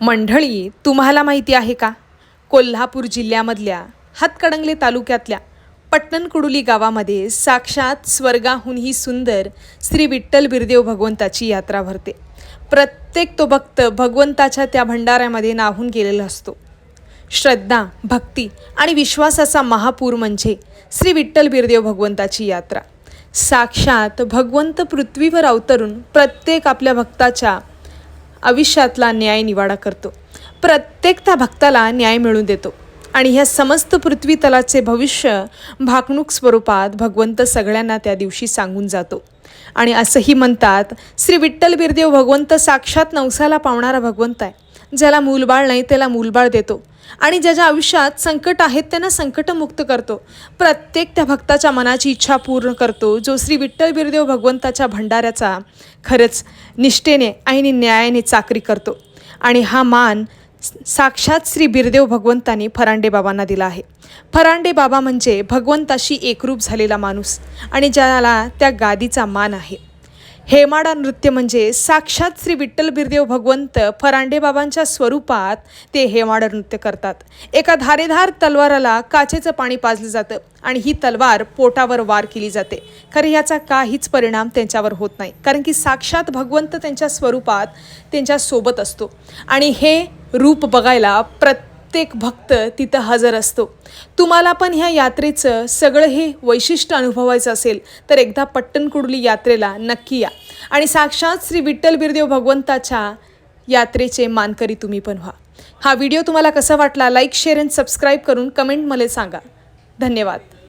मंडळी तुम्हाला माहिती आहे का? कोल्हापूर जिल्ह्यामधल्या हातकणंगले तालुक्यातल्या पट्टणकुडुली गावामध्ये साक्षात स्वर्गाहूनही सुंदर श्री विठ्ठल बिरदेव भगवंताची यात्रा भरते. प्रत्येक तो भक्त भगवंताच्या त्या भंडाऱ्यामध्ये नाहून गेलेला असतो. श्रद्धा भक्ती आणि विश्वासाचा महापूर म्हणजे श्री विठ्ठल बिरदेव भगवंताची यात्रा. साक्षात भगवंत पृथ्वीवर अवतरून प्रत्येक आपल्या भक्ताच्या आयुष्यातला न्याय निवाडा करतो. प्रत्येक त्या भक्ताला न्याय मिळून देतो. आणि ह्या समस्त पृथ्वी तलाचे भविष्य भाकणूक स्वरूपात भगवंत सगळ्यांना त्या दिवशी सांगून जातो. आणि असंही म्हणतात श्री विठ्ठल बिरदेव भगवंत साक्षात नवसाला पावणारा भगवंत आहे. ज्याला मूलबाळ नाही त्याला मूलबाळ देतो. आणि ज्याच्या आयुष्यात संकट आहेत त्यांना संकटमुक्त करतो. प्रत्येक त्या भक्ताच्या मनाची इच्छा पूर्ण करतो. जो श्री विठ्ठल बिरदेव भगवंताच्या भंडाऱ्याचा खरंच निष्ठेने आणि न्यायाने चाकरी करतो. आणि हा मान साक्षात श्री बिरदेव भगवंताने फरांडे बाबांना दिला आहे. फरांडे बाबा म्हणजे भगवंताशी एकरूप झालेला माणूस आणि ज्याला त्या गादीचा मान आहे. हेमाडा नृत्य म्हणजे साक्षात श्री विठ्ठल बिरदेव भगवंत फरांडे बाबांच्या स्वरूपात ते हेमाडा नृत्य करतात. एका धारेधार तलवाराला काचेचं पाणी पाजलं जातं आणि ही तलवार पोटावर वार केली जाते. खरं याचा काहीच परिणाम त्यांच्यावर होत नाही. कारण की साक्षात भगवंत त्यांच्या स्वरूपात त्यांच्यासोबत असतो. आणि हे रूप बघायला प्रत्येक भक्त तिथं हजर असतो. तुम्हाला पण ह्या यात्रेचं सगळं हे वैशिष्ट्य अनुभवायचं असेल तर एकदा पट्टणकुडली यात्रेला नक्की या. आणि साक्षात श्री विठ्ठल बिरदेव भगवंताच्या यात्रेचे मानकरी तुम्ही पण व्हा. हा व्हिडिओ तुम्हाला कसा वाटला लाईक शेअर अँड सबस्क्राईब करून कमेंट मला सांगा. धन्यवाद.